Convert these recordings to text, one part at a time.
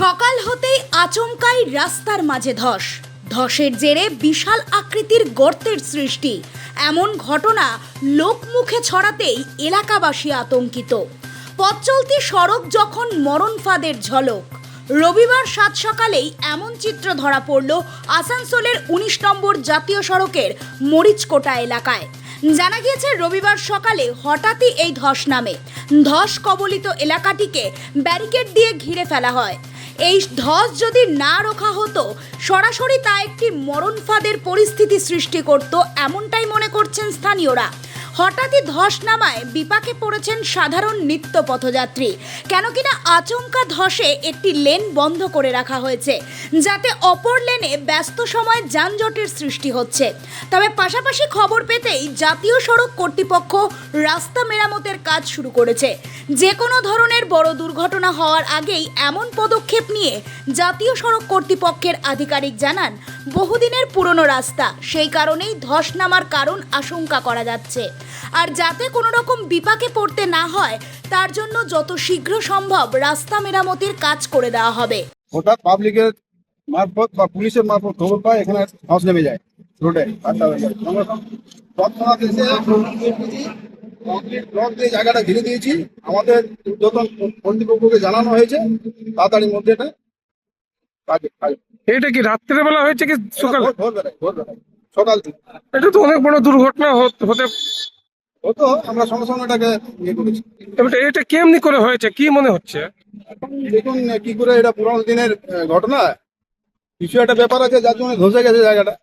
সকাল হতেই আচমকাই রাস্তার মাঝে ধস। ধসের জেরে বিশাল আকৃতির গর্তের সৃষ্টি। এমন ঘটনা লোকমুখে ছড়াতেই এলাকাবাসী আতঙ্কিত। পথ চলতি সড়ক যখন মরণ ফাঁদের ঝলক, রবিবার সাত সকালেই এমন চিত্র ধরা পড়ল আসানসোলের উনিশ নম্বর জাতীয় সড়কের মরিচকোটা এলাকায়। জানা গিয়েছে, রবিবার সকালে হঠাৎই এই ধস নামে। ধস কবলিত এলাকাটিকে ব্যারিকেড দিয়ে ঘিরে ফেলা হয়। এই ধস যদি না রোখা হতো, সরাসরি তা একটি মরণ ফাঁদের পরিস্থিতি সৃষ্টি করত, এমনটাই মনে করছেন স্থানীয়রা। হঠাৎই ধস নামায়, বিপাকে পড়েছেন সাধারণ নিত্য পথযাত্রী কেন কিনা আচমকা ধসে একটি লেন বন্ধ করে রাখা হয়েছে, যাতে অপর লেনে ব্যস্ত সময় যানজটের সৃষ্টি হচ্ছে। তবে পাশাপাশি খবর পেতেই জাতীয় সড়ক কর্তৃপক্ষ রাস্তা মেরামতের কাজ শুরু করেছে। যে কোনো ধরনের বড় দুর্ঘটনা হওয়ার আগেই এমন পদক্ষেপ নিয়ে জাতীয় সড়ক কর্তৃপক্ষের আধিকারিক জানান বহুদিনের পুরনো রাস্তা। সেই কারণেই ধস নামার কারণ আশঙ্কা করা যাচ্ছে। আর যাতে কোনো রকম বিপাকে পড়তে না হয়, তার জন্য যত শীঘ্র সম্ভব রাস্তা মেরামতির কাজ করে দেওয়া হবে। হঠাৎ পাবলিকের মারফত বা পুলিশের মারফত খবর পায়, এখানে ধস নেমে যায়, রোডে তৎক্ষণাৎ এসে জায়গাটা ঘিরে দিয়েছি। আমাদের ঊর্ধ্বতন কর্তৃপক্ষকে জানানো হয়েছে তাড়াতাড়ির মধ্যে এটা এটা কি রাত্রের বেলা হয়েছে কি সকাল? সকাল থেকে। এটা তো অনেক বড় দুর্ঘটনা হত- হতে হতো আমরা সঙ্গে সঙ্গে এটাকে ইয়ে এবার এটা কেমনি করে হয়েছে? কি মনে হচ্ছে? এখন দেখুন কি করে এটা পুরোনো দিনের ঘটনা। কিছু একটা ব্যাপার আছে যার জন্য ধসে গেছে জায়গাটা।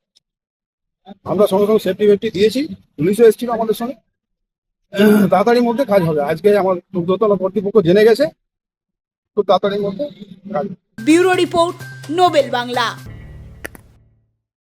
আমরা সঙ্গে সঙ্গে সেফটি ফেফটি দিয়েছি। পুলিশও এসেছিল আমাদের সঙ্গে। তাড়াতাড়ির মধ্যে কাজ হবে। আজকে আমার দোতলা কর্তৃপক্ষ জেনে গেছে। খুব তাড়াতাড়ির মধ্যে কাজ ব্যুরো রিপোর্ট নোবেল বাংলা।